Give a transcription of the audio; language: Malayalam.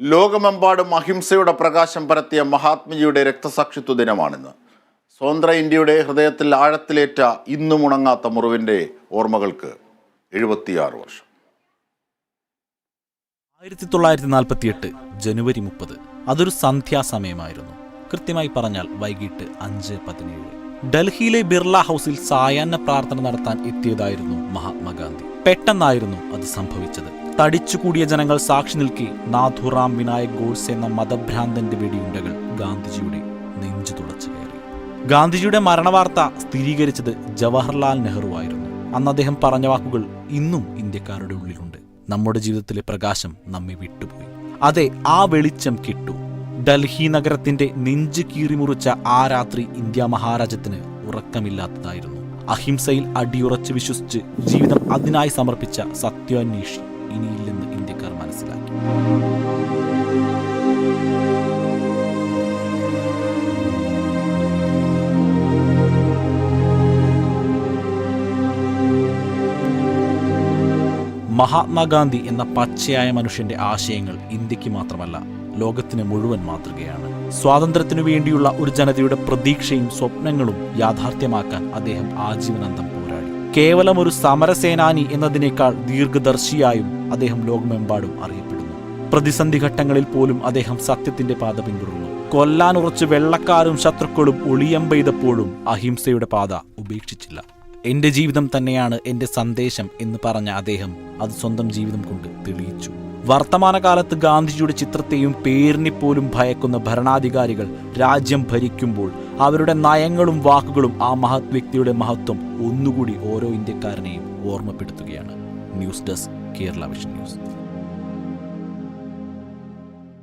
ലോകമെമ്പാടും അഹിംസയുടെ പ്രകാശം പരത്തിയ മഹാത്മജിയുടെ രക്തസാക്ഷിത്വ ദിനമാണിന്ന്. സ്വതന്ത്ര ഇന്ത്യയുടെ ഹൃദയത്തിൽ ആഴത്തിലേറ്റ ഇന്നും ഉണങ്ങാത്ത മുറിവിന്റെ ഓർമ്മകൾക്ക് എഴുപത്തിയാറ് വർഷം. ആയിരത്തി തൊള്ളായിരത്തി നാൽപ്പത്തിയെട്ട് ജനുവരി മുപ്പത് അതൊരു സന്ധ്യാസമയമായിരുന്നു. കൃത്യമായി പറഞ്ഞാൽ വൈകിട്ട് അഞ്ച് പതിനേഴ്. ഡൽഹിയിലെ ബിർള ഹൗസിൽ സായാഹ്ന പ്രാർത്ഥന നടത്താൻ എത്തിയതായിരുന്നു മഹാത്മാഗാന്ധി. പെട്ടെന്നായിരുന്നു അത് സംഭവിച്ചത്. തടിച്ചുകൂടിയ ജനങ്ങൾ സാക്ഷി നിൽക്കെ നാഥുറാം വിനായക് ഗോഡ്സ് എന്ന മതഭ്രാന്തന്റെ വെടിയുണ്ടകൾ ഗാന്ധിജിയുടെ നെഞ്ചു തുളച്ചു കയറി. ഗാന്ധിജിയുടെ മരണവാർത്ത സ്ഥിരീകരിച്ചത് ജവഹർലാൽ നെഹ്റു ആയിരുന്നു. അന്ന് അദ്ദേഹം പറഞ്ഞ വാക്കുകൾ ഇന്നും ഇന്ത്യക്കാരുടെ ഉള്ളിലുണ്ട്. നമ്മുടെ ജീവിതത്തിലെ പ്രകാശം നമ്മെ വിട്ടുപോയി. അതെ ആ വെളിച്ചം കിട്ടു. ഡൽഹി നഗരത്തിന്റെ നെഞ്ചു കീറിമുറിച്ച ആ രാത്രി ഇന്ത്യ മഹാരാജ്യത്തിന് ഉറക്കമില്ലാത്തതായിരുന്നു. അഹിംസയിൽ അടിയുറച്ച് വിശ്വസിച്ച് ജീവിതം അതിനായി സമർപ്പിച്ച സത്യാന്വേഷി ഇനിയില്ലെന്ന് ഇന്ത്യക്കാർ മനസ്സിലാക്കി. മഹാത്മാഗാന്ധി എന്ന പച്ചയായ മനുഷ്യന്റെ ആശയങ്ങൾ ഇന്ത്യയ്ക്ക് മാത്രമല്ല ലോകത്തിന് മുഴുവൻ മാതൃകയാണ്. സ്വാതന്ത്ര്യത്തിനു വേണ്ടിയുള്ള ഒരു ജനതയുടെ പ്രതീക്ഷയും സ്വപ്നങ്ങളും യാഥാർത്ഥ്യമാക്കാൻ അദ്ദേഹം ആജീവനാന്തം പോരാടി. കേവലം ഒരു സമരസേനാനി എന്നതിനേക്കാൾ ദീർഘദർശിയായും അദ്ദേഹം ലോകമെമ്പാടും അറിയപ്പെടുന്നു. പ്രതിസന്ധി ഘട്ടങ്ങളിൽ പോലും അദ്ദേഹം സത്യത്തിന്റെ പാത പിന്തുടർന്നു. കൊല്ലാൻ ഉറച്ച് വെള്ളക്കാരും ശത്രുക്കളും ഒളിയം പെയ്തപ്പോഴും അഹിംസയുടെ പാത ഉപേക്ഷിച്ചില്ല. എന്റെ ജീവിതം തന്നെയാണ് എന്റെ സന്ദേശം എന്ന് പറഞ്ഞ അദ്ദേഹം അത് സ്വന്തം ജീവിതം കൊണ്ട് തെളിയിച്ചു. വർത്തമാനകാലത്ത് ഗാന്ധിജിയുടെ ചിത്രത്തെയും പേരിനെപ്പോലും ഭയക്കുന്ന ഭരണാധികാരികൾ രാജ്യം ഭരിക്കുമ്പോൾ അവരുടെ നയങ്ങളും വാക്കുകളും ആ മഹത് വ്യക്തിയുടെ മഹത്വം ഒന്നുകൂടി ഓരോ ഇന്ത്യക്കാരനെയും ഓർമ്മപ്പെടുത്തുകയാണ്. News desk Kerala vision news.